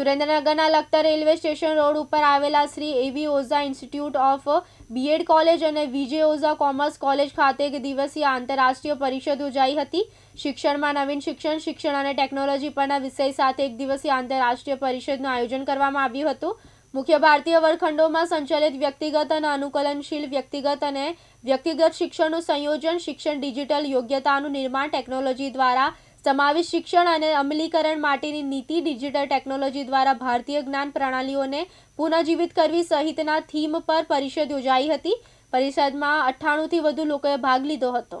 સુરેન્દ્રનગરના Lakhtar railway station road ઉપર આવેલા શ્રી એવી Oza institute of BEd college અને વિજય ઓઝા કોમર્સ કોલેજ ખાતે એક દિવસીય આંતરરાષ્ટ્રીય પરિષદ યોજાઈ હતી. શિક્ષણમાં નવીન શિક્ષણ શિક્ષણ અને ટેકનોલોજી પરના વિષય સાથે એક દિવસીય આંતરરાષ્ટ્રીય પરિષદનું આયોજન કરવામાં આવ્યું હતું. મુખ્ય ભારતીય વર્ગખંડોમાં સંચાલિત વ્યક્તિગત અને અનુકૂલનશીલ વ્યક્તિગત અને વ્યક્તિગત શિક્ષણનું સંયોજન, શિક્ષણ ડિજિટલ યોગ્યતાનું નિર્માણ, ટેકનોલોજી દ્વારા સમાવેશ શિક્ષણ અને અમલીકરણ માટેની નીતિ ડિજિટલ ટેકનોલોજી દ્વારા ભારતીય જ્ઞાન પ્રણાલીઓને પુનઃજીવિત કરવી સહિતના થીમ પર પરિષદ યોજાઈ હતી. પરિષદમાં અઠ્ઠાણુંથી વધુ લોકોએ ભાગ લીધો હતો.